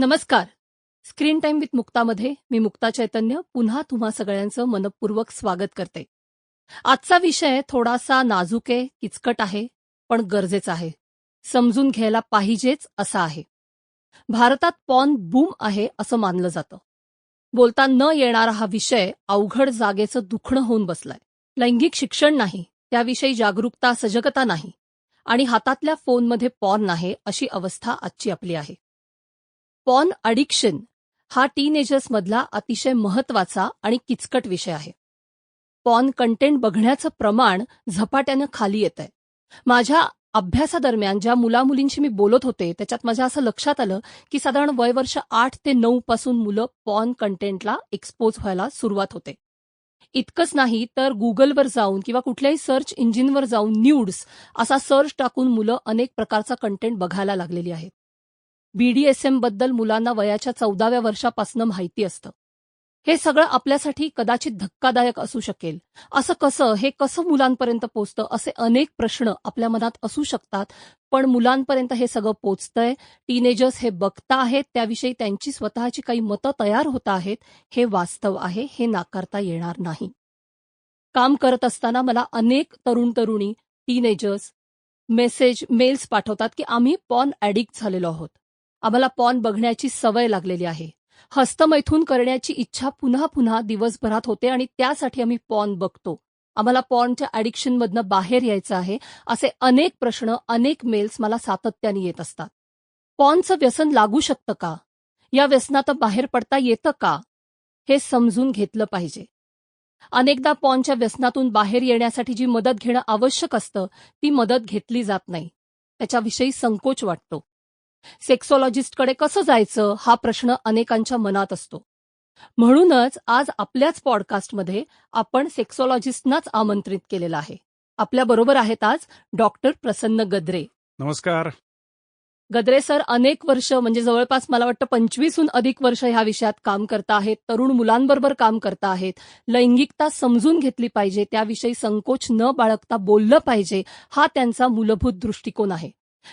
नमस्कार. Screen time with मुक्तामध्ये मी मुक्ता चैतन्य पुन्हा तुम्हा सगळ्यांचं मनपूर्वक स्वागत करते. आजचा विषय थोडासा नाजूक आहे किचकट आहे पण गरजेचा आहे. समजून घ्यायला पाहिजेच असा आहे. भारतात पॉन बूम आहे असं मानलं जातं. बोलता न येणारा हा विषय अवघड जागेचं दुखणं होऊन बसलाय. लैंगिक शिक्षण नाही त्याविषयी जागरूकता सजगता नाही आणि हातातल्या फोनमध्ये पॉर्न आहे अशी अवस्था आजची आपली आहे. पॉन अडिक्शन हा टीनेजर्समधला अतिशय महत्त्वाचा आणि किचकट विषय आहे. पॉन कंटेंट बघण्याचं प्रमाण झपाट्यानं खाली येत आहे माझ्या अभ्यासादरम्यान ज्या मुलामुलींशी मी बोलत होते त्याच्यात माझ्या असं लक्षात आलं की साधारण वयवर्ष आठ ते नऊ पासून मुलं पॉन कंटेंटला एक्सपोज व्हायला सुरुवात होते. इतकंच नाही तर गुगलवर जाऊन किंवा कुठल्याही सर्च इंजिनवर जाऊन न्यूड्स असा सर्च टाकून मुलं अनेक प्रकारचा कंटेंट बघायला लागलेली आहेत. बीडीएसएमबद्दल मुलांना वयाच्या चौदाव्या वर्षापासून माहिती असतं. हे सगळं आपल्यासाठी कदाचित धक्कादायक असू शकेल. असं कसं हे कसं मुलांपर्यंत पोचतं असे अनेक प्रश्न आपल्या मनात असू शकतात पण मुलांपर्यंत हे सगळं पोचतंय. टीनेजर्स हे बघता आहेत त्याविषयी त्यांची स्वतःची काही मतं तयार होत आहेत हे वास्तव आहे हे नाकारता येणार नाही. काम करत असताना मला अनेक तरुण तरुणी टीनेजर्स मेसेज मेल्स पाठवतात की आम्ही पॉन ॲडिक्ट झालेलो आहोत. आम्हाला पॉन बघण्याची सवय लागलेली आहे. हस्तमैथून करण्याची इच्छा पुन्हा पुन्हा दिवसभरात होते आणि त्यासाठी आम्ही पॉन बघतो. आम्हाला पॉनच्या ॲडिक्शनमधनं बाहेर यायचं आहे असे अनेक प्रश्न अनेक मेल्स मला सातत्याने येत असतात. पॉनचं व्यसन लागू शकतं का? या व्यसनात बाहेर पडता येतं का? हे समजून घेतलं पाहिजे. अनेकदा पॉनच्या व्यसनातून बाहेर येण्यासाठी जी मदत घेणं आवश्यक असतं ती मदत घेतली जात नाही. त्याच्याविषयी संकोच वाटतो. सेक्सॉलॉजिस्टकडे कसं जायचं हा प्रश्न अनेकांच्या मनात असतो. म्हणूनच आज आपल्याच पॉडकास्टमध्ये आपण सेक्सॉलॉजिस्टनाच आमंत्रित केलेलं आहे. आपल्याबरोबर आहेत आज डॉक्टर प्रसन्न गद्रे. नमस्कार. गद्रे सर अनेक वर्ष म्हणजे जवळपास मला वाटतं पंचवीसहून अधिक वर्ष ह्या विषयात काम करता आहेत तरुण मुलांबरोबर काम करता आहेत लैंगिकता समजून घेतली पाहिजे त्याविषयी संकोच न बाळगता बोललं पाहिजे हा त्यांचा मूलभूत दृष्टिकोन आहे.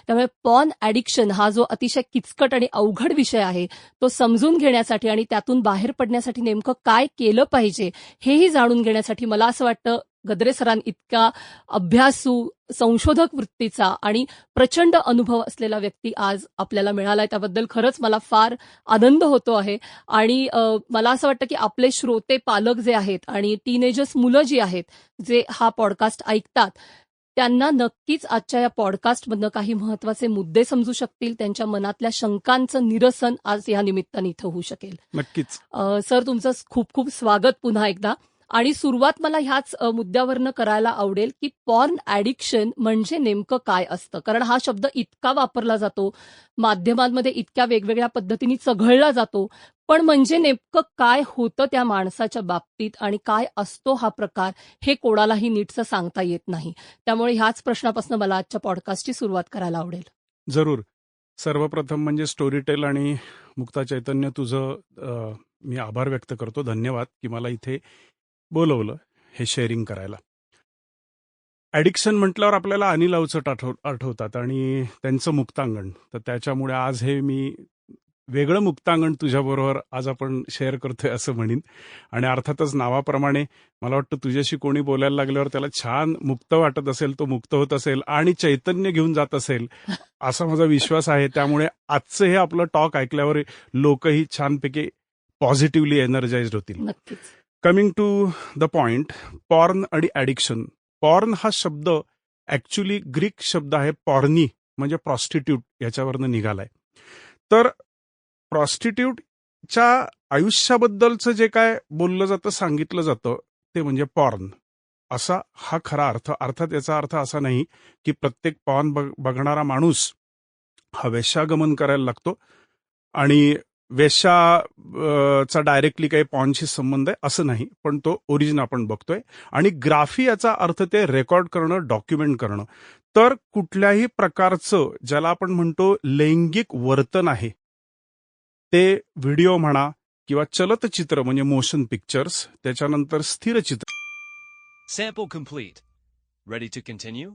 त्यामुळे पॉन ॲडिक्शन हा जो अतिशय किचकट आणि अवघड विषय आहे तो समजून घेण्यासाठी आणि त्यातून बाहेर पडण्यासाठी नेमकं काय केलं पाहिजे हेही जाणून घेण्यासाठी मला असं वाटतं गद्रे सरां इतका अभ्यासू संशोधक वृत्तीचा आणि प्रचंड अनुभव असलेला व्यक्ती आज आपल्याला मिळाला आहे त्याबद्दल खरंच मला फार आनंद होतो आहे. आणि मला असं वाटतं की आपले श्रोते पालक जे आहेत आणि टीनेजर्स मुलं जी आहेत जे हा पॉडकास्ट ऐकतात त्यांना नक्कीच आजच्या या पॉडकास्टमधनं काही महत्त्वाचे मुद्दे समजू शकतील. त्यांच्या मनातल्या शंकांचं निरसन आज या निमित्ताने इथं होऊ शकेल. नक्कीच. सर तुमचं खूप खूप स्वागत पुन्हा एकदा. आणि सुरुवात मला ह्याच मुद्द्यावरनं करायला आवडेल की पॉर्न ॲडिक्शन म्हणजे नेमकं काय असतं? कारण हा शब्द इतका वापरला जातो माध्यमांमध्ये इतक्या वेगवेगळ्या पद्धतीने चघळला जातो पण म्हणजे नेमकं काय होतं त्या माणसाच्या बाबतीत आणि काय असतो हा प्रकार हे कोणालाही नीटचं सांगता येत नाही. त्यामुळे ह्याच प्रश्नापासून मला आजच्या पॉडकास्टची सुरुवात करायला आवडेल. जरूर. सर्वप्रथम म्हणजे स्टोरी टेल आणि मुक्ता चैतन्य तुझं मी आभार व्यक्त करतो. धन्यवाद की मला इथे बोलवलं हे शेअरिंग करायला. ॲडिक्शन म्हटल्यावर आपल्याला अनिल अवचट आठव आठवतात आणि त्यांचं मुक्तांगण. तर त्याच्यामुळे आज हे मी वेगळं मुक्तांगण तुझ्याबरोबर आज आपण शेअर करतोय असं म्हणीन. आणि अर्थातच नावाप्रमाणे मला वाटतं तुझ्याशी कोणी बोलायला लागल्यावर त्याला छान मुक्त वाटत असेल तो मुक्त होत असेल आणि चैतन्य घेऊन जात असेल असा माझा विश्वास आहे. त्यामुळे आजचं हे आपलं टॉक ऐकल्यावर लोकही छानपैकी पॉझिटिव्हली एनर्जाइज होतील. Coming to the point porn आणि ॲडिक्शन पॉर्न हा शब्द ॲक्च्युली ग्रीक शब्द आहे पॉर्नी म्हणजे प्रॉस्टिट्यूट याच्यावरनं निघालाय. तर प्रॉस्टिट्यूटच्या आयुष्याबद्दलचं जे काय बोललं जातं सांगितलं जातं ते म्हणजे पॉर्न असा हा खरा अर्थ अर्थात याचा अर्थ असा नाही की प्रत्येक पॉर्न बघ बघणारा माणूस हा वेश्यागमन करायला लागतो आणि वेश्या चा डायरेक्टली काही पॉनशी संबंध आहे असं नाही. पण तो ओरिजिन आपण बघतोय. आणि ग्राफी याचा अर्थ ते रेकॉर्ड करणं डॉक्युमेंट करणं. तर कुठल्याही प्रकारचं ज्याला आपण म्हणतो लैंगिक वर्तन आहे ते व्हिडिओ म्हणा किंवा चलतचित्र म्हणजे मोशन पिक्चर्स त्याच्यानंतर स्थिरचित्र. Sample complete ready to continue